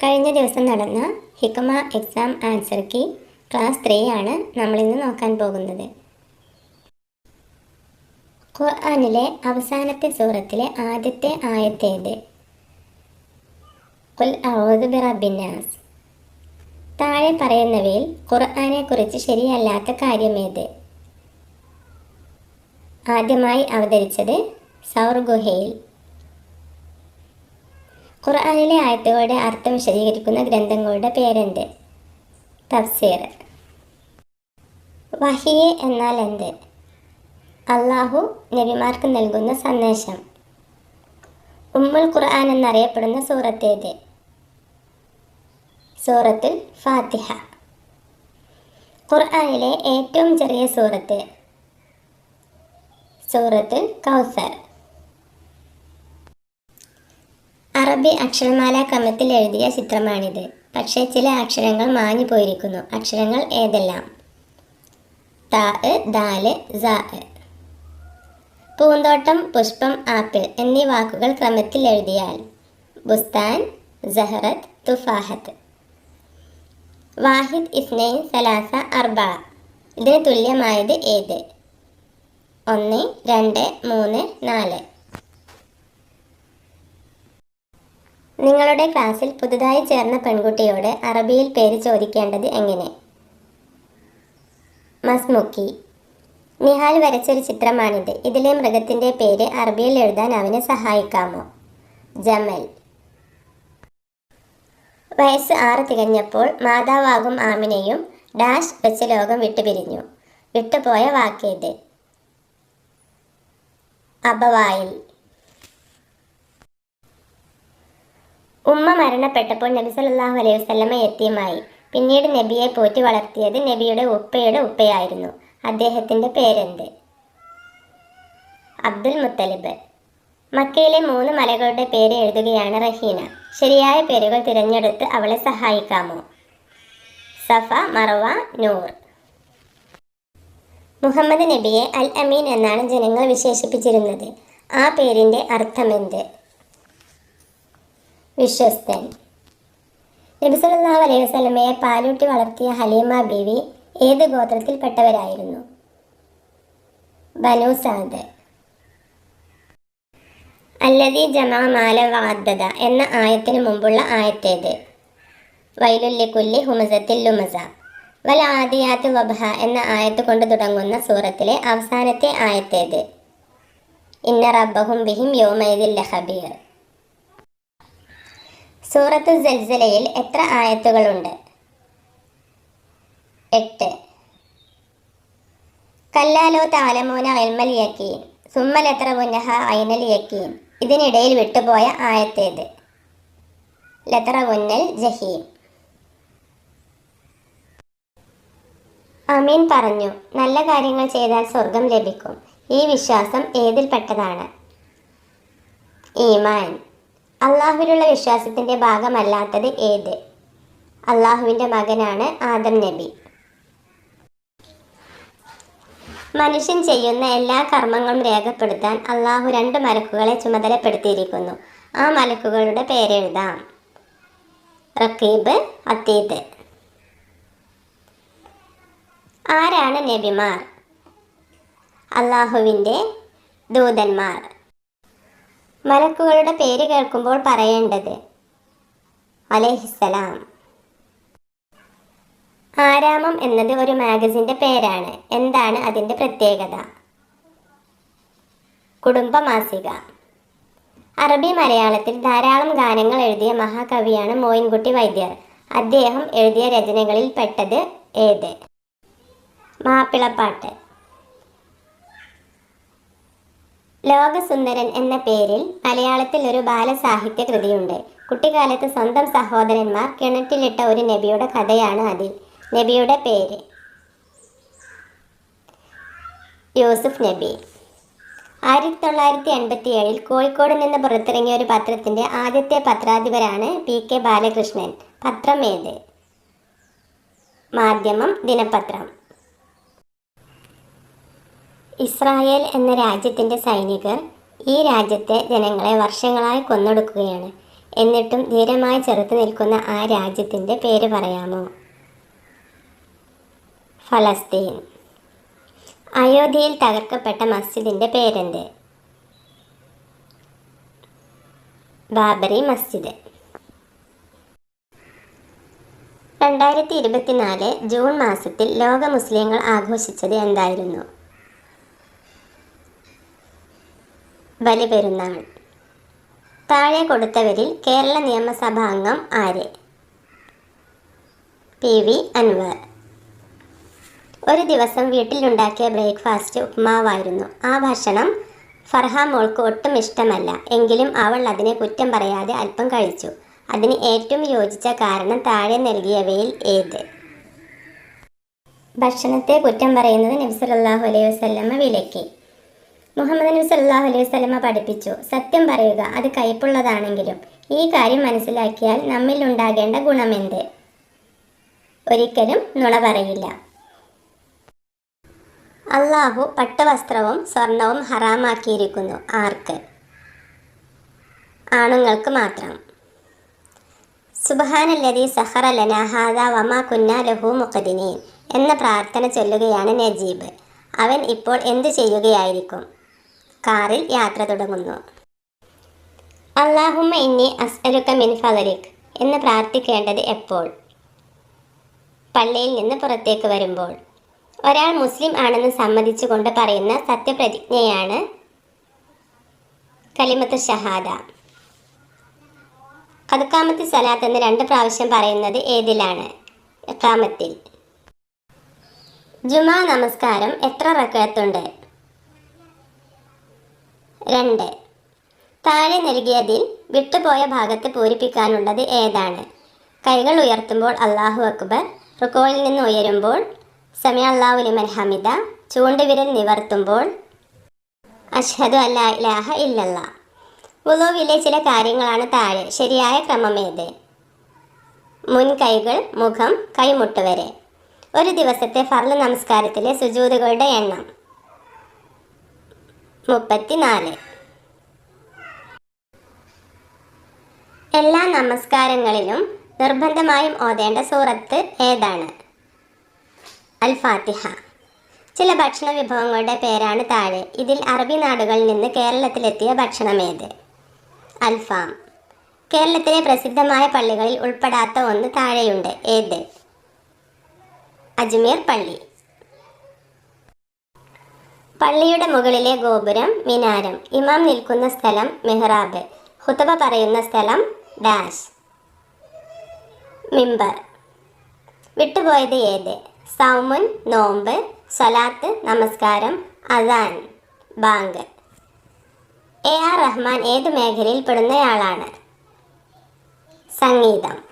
കഴിഞ്ഞ ദിവസം നടന്ന ഹിക്കമ exam answer key class three ആണ് നമ്മളിന്ന് നോക്കാൻ പോകുന്നത്. ഖുർആാനിലെ അവസാനത്തെ സൂറത്തിലെ ആദ്യത്തെ ആയത്തേത് ഖുൽ ഔദു താഴെ പറയുന്നവയിൽ ഖുർആനെക്കുറിച്ച് ശരിയല്ലാത്ത കാര്യമേത് ആദ്യമായി അവതരിച്ചത് സൗർ ഗുഹയിൽ. ഖുർആനിലെ ആയത്തുകളുടെ അർത്ഥം വിശദീകരിക്കുന്ന ഗ്രന്ഥങ്ങളുടെ പേരെന്ത്? തഫ്സീർ. വഹിയെ എന്നാൽ എന്ത്? അള്ളാഹു നബിമാർക്ക് നൽകുന്ന സന്ദേശം. ഉമ്മുൽ ഖുർആൻ എന്നറിയപ്പെടുന്ന സൂറത്തേത് സൂറത്തുൽ ഫാത്തിഹ. ഖുർആാനിലെ ഏറ്റവും ചെറിയ സൂറത്ത്? സൂറത്തുൽ കൗസർ. അറബി അക്ഷരമാല ക്രമത്തിൽ എഴുതിയ ചിത്രമാണിത്. പക്ഷേ ചില അക്ഷരങ്ങൾ മാഞ്ഞു പോയിരിക്കുന്നു. അക്ഷരങ്ങൾ ഏതെല്ലാം? താ ദാൽ സാ പൂന്തോട്ടം പുഷ്പം ആപ്പിൾ എന്നീ വാക്കുകൾ ക്രമത്തിൽ എഴുതിയാൽ ബുസ്താൻ ജഹറത്ത് തുഫാഹത്ത്. വാഹിദ് ഇസ്നൈൻ സലാസ അർബ. ഇതിന് തുല്യമായത് ഏത്? ഒന്ന് രണ്ട് മൂന്ന് നാല്. നിങ്ങളുടെ ക്ലാസ്സിൽ പുതുതായി ചേർന്ന പെൺകുട്ടിയോട് അറബിയിൽ പേര് ചോദിക്കേണ്ടത് എങ്ങനെ? മസ്മുക്കി. നിഹാൽ വരച്ചൊരു ചിത്രമാണിത്. ഇതിലെ മൃഗത്തിന്റെ പേര് അറബിയിൽ എഴുതാൻ അവനെ സഹായിക്കാമോ? ജമൽ. വയസ്സ് ആറ് തികഞ്ഞപ്പോൾ മാതാവാകും ആമിനെയും ഡാഷ് വെച്ച് ലോകം വിട്ടുപിരിഞ്ഞു. വിട്ടുപോയ വാക്കേത്? അബവായിൽ. ഉമ്മ മരണപ്പെട്ടപ്പോൾ നബി സല്ലല്ലാഹു അലൈഹി വസല്ലമ എത്തിയുമായി. പിന്നീട് നബിയെ പോറ്റി വളർത്തിയത് നബിയുടെ ഉപ്പയുടെ ഉപ്പയായിരുന്നു. അദ്ദേഹത്തിന്റെ പേരെന്ത്? അബ്ദുൽ മുത്തലിബ്. മക്കയിലെ മൂന്ന് മലകളുടെ പേര് എഴുതുകയാണ് റഹീന. ശരിയായ പേരുകൾ തിരഞ്ഞെടുത്ത് അവളെ സഹായിക്കാമോ? സഫ മറവ നൂർ. മുഹമ്മദ് നബിയെ അൽ അമീൻ എന്നാണ് ജനങ്ങൾ വിശേഷിപ്പിച്ചിരുന്നത്. ആ പേരിന്റെ അർത്ഥമെന്ത്? വിശ്വസ്തൻ. നബി സല്ലല്ലാഹു അലൈഹി വസ്ലമയെ പാലൂട്ടി വളർത്തിയ ഹലീമ ബീവി ഏത് ഗോത്രത്തിൽപ്പെട്ടവരായിരുന്നു? ബനു സാദ്. അല്ലതി ജമാ മാല വാദ്ദത എന്ന ആയത്തിന് മുമ്പുള്ള ആയത്തേത്. വൈലുല്ലിക്കുല്ലി ഹുമസത്തിൽ ലുമസ. വൽ ആദിയാത്ത് വബഹ എന്ന ആയത്ത് കൊണ്ട് തുടങ്ങുന്ന സൂറത്തിലെ അവസാനത്തെ ആയത്തേത്. ഇന്ന റബ്ബഹും ബിഹിം യോമൈദിൽ ലഹബീർ സൂറത്ത് ജൽസലയിൽ എത്ര ആയത്തുകളുണ്ട്? എട്ട്. കല്ലാലോ താലമോന അൽമൽ യക്കീൻ സുമ്മൽ എത്ര ഐനൽ യക്കീൻ. ഇതിനിടയിൽ വിട്ടുപോയ ആയത്തേത്. ലത്ര പുന്നൽ ജഹീം. അമീൻ പറഞ്ഞു നല്ല കാര്യങ്ങൾ ചെയ്താൽ സ്വർഗം ലഭിക്കും. ഈ വിശ്വാസം ഏതിൽപ്പെട്ടതാണ്? ഈമാൻ. അള്ളാഹുവിലുള്ള വിശ്വാസത്തിന്റെ ഭാഗമല്ലാത്തത് ഏത്? അള്ളാഹുവിന്റെ മകനാണ് ആദം നബി. മനുഷ്യൻ ചെയ്യുന്ന എല്ലാ കർമ്മങ്ങളും രേഖപ്പെടുത്താൻ അള്ളാഹു രണ്ട് മലക്കുകളെ ചുമതലപ്പെടുത്തിയിരിക്കുന്നു. ആ മലക്കുകളുടെ പേരെഴുതാം. റക്കീബ് അത്തീദ്. ആരാണ് നബിമാർ? അള്ളാഹുവിന്റെ ദൂതന്മാർ. മലക്കുകളുടെ പേര് കേൾക്കുമ്പോൾ പറയേണ്ടത് അലഹിസലാം ആരാമം എന്നത് ഒരു മാഗസിന്റെ പേരാണ്. എന്താണ് അതിന്റെ പ്രത്യേകത? കുടുംബമാസിക. അറബി മലയാളത്തിൽ ധാരാളം ഗാനങ്ങൾ എഴുതിയ മഹാകവിയാണ് മോയിൻകുട്ടി വൈദ്യർ. അദ്ദേഹം എഴുതിയ രചനകളിൽ പെട്ടത് ഏത്? മാപ്പിളപ്പാട്ട്. ലോകസുന്ദരൻ എന്ന പേരിൽ മലയാളത്തിൽ ഒരു ബാലസാഹിത്യ കൃതിയുണ്ട്. കുട്ടിക്കാലത്ത് സ്വന്തം സഹോദരന്മാർ കിണറ്റിലിട്ട ഒരു നബിയുടെ കഥയാണ് അതിൽ. നബിയുടെ പേര് യൂസുഫ് നബി. ആയിരത്തി തൊള്ളായിരത്തി എൺപത്തി ഏഴിൽ കോഴിക്കോട് നിന്ന് പുറത്തിറങ്ങിയ ഒരു പത്രത്തിന്റെ ആദ്യത്തെ പത്രാധിപരാണ് പി കെ ബാലകൃഷ്ണൻ. പത്രം ഏത് മാധ്യമം ദിനപത്രം. ഇസ്രായേൽ എന്ന രാജ്യത്തിന്റെ സൈനികർ ഈ രാജ്യത്തെ ജനങ്ങളെ വർഷങ്ങളായി കൊന്നൊടുക്കുകയാണ്. എന്നിട്ടും ധീരമായി ചെറുത്ത് നിൽക്കുന്ന ആ രാജ്യത്തിന്റെ പേര് പറയാമോ? ഫലസ്തീൻ. അയോധ്യയിൽ തകർക്കപ്പെട്ട മസ്ജിദിന്റെ പേരെന്ത്? ബാബറി മസ്ജിദ്. രണ്ടായിരത്തി ഇരുപത്തിനാല് ജൂൺ മാസത്തിൽ ലോക മുസ്ലിങ്ങൾ ആഘോഷിച്ചത് എന്തായിരുന്നു? ബലിപെരുന്നാൾ. താഴെ കൊടുത്തവരിൽ കേരള നിയമസഭാ അംഗം ആര്? P V Anvar. ഒരു ദിവസം വീട്ടിലുണ്ടാക്കിയ ബ്രേക്ക്ഫാസ്റ്റ് ഉപ്മാവായിരുന്നു. ആ ഭക്ഷണം ഫർഹ മോൾക്ക് ഒട്ടും ഇഷ്ടമല്ല. എങ്കിലും അവൾ അതിനെ കുറ്റം പറയാതെ അല്പം കഴിച്ചു. അതിന് ഏറ്റവും യോജിച്ച കാരണം താഴെ നൽകിയവയിൽ ഏത്? ഭക്ഷണത്തെ കുറ്റം പറയുന്നത് നബി സല്ലല്ലാഹു അലൈഹി വസല്ലമ വിലക്കി. മുഹമ്മദ് നബി സല്ലല്ലാഹു അലൈഹി വസല്ലമ പഠിപ്പിച്ചു. സത്യം പറയുക അത് കയ്പുള്ളതാണെങ്കിലും ഈ കാര്യം മനസ്സിലാക്കിയാൽ നമ്മിൽ ഉണ്ടാകേണ്ട ഗുണമെന്ത്? ഒരിക്കലും നുണ പറയില്ല. അള്ളാഹു പട്ടവസ്ത്രവും സ്വർണവും ഹറാമാക്കിയിരിക്കുന്നു. ആർക്ക്? ആണുങ്ങൾക്ക് മാത്രം. സുബഹാനല്ലതി സഹറ ലനാഹാദ വമാ കുന്ന ലഹു മുഖദിനീൻ എന്ന പ്രാർത്ഥന ചൊല്ലുകയാണ് നജീബ്. അവൻ ഇപ്പോൾ എന്തു ചെയ്യുകയായിരിക്കും? കാറിൽ യാത്ര തുടങ്ങുന്നു. അള്ളാഹുമ്മ ഇന്നി അസ്അലുക്ക മിൻ ഫലരിക് എന്ന് പ്രാർത്ഥിക്കേണ്ടത് എപ്പോൾ? പള്ളിയിൽ നിന്ന് പുറത്തേക്ക് വരുമ്പോൾ. ഒരാൾ മുസ്ലിം ആണെന്ന് സമ്മതിച്ചുകൊണ്ട് പറയുന്ന സത്യപ്രതിജ്ഞയാണ് കലിമത്ത് ഷഹാദ. കതുക്കാമത്ത് സലാത്ത് എന്ന് രണ്ട് പ്രാവശ്യം പറയുന്നത് ഏതിലാണ്? എക്കാമത്തിൽ ജുമാ നമസ്കാരം എത്ര റക്കത്തുണ്ട്? രണ്ട്. താഴെ നൽകിയതിൽ വിട്ടുപോയ ഭാഗത്ത് പൂരിപ്പിക്കാനുള്ളത് ഏതാണ്? കൈകൾ ഉയർത്തുമ്പോൾ അള്ളാഹു അക്ബർ റുക്കോയിൽ നിന്ന് ഉയരുമ്പോൾ സമയ അള്ളാഹു ലിമൻ ഹമിദ ചൂണ്ടുവിരൽ നിവർത്തുമ്പോൾ അഷ്ഹദു അല്ലാഹ ഇലാഹ ഇല്ലല്ലാ. ചില കാര്യങ്ങളാണ് താഴെ. ശരിയായ ക്രമമേത് മുൻകൈകൾ മുഖം കൈമുട്ട് വരെ. ഒരു ദിവസത്തെ ഫർൾ നമസ്കാരത്തിലെ സുജൂതുകളുടെ എണ്ണം. മുപ്പത്തിനാല്. എല്ലാ നമസ്കാരങ്ങളിലും നിർബന്ധമായും ഓതേണ്ട സൂറത്ത് ഏതാണ്? അൽ ഫാത്തിഹ ചില ഭക്ഷണ വിഭവങ്ങളുടെ പേരാണ് താഴെ. ഇതിൽ അറബി നാടുകളിൽ നിന്ന് കേരളത്തിലെത്തിയ ഭക്ഷണമേത് അൽഫാം. കേരളത്തിലെ പ്രസിദ്ധമായ പള്ളികളിൽ ഉൾപ്പെടാത്ത ഒന്ന് താഴെയുണ്ട്. ഏത്? അജ്മീർ പള്ളി. പള്ളിയുടെ മുകളിലെ ഗോപുരം മിനാരം. ഇമാം നിൽക്കുന്ന സ്ഥലം മെഹ്റാബ്. ഹുതബ പറയുന്ന സ്ഥലം ഡാഷ് മിമ്പർ. വിട്ടുപോയത് ഏത്? സൗമുൻ നോമ്പ് സലാത്ത് നമസ്കാരം അസാൻ ബാങ്ക്. എ ആർ റഹ്മാൻ ഏത് മേഖലയിൽ പെടുന്നയാളാണ്? സംഗീതം.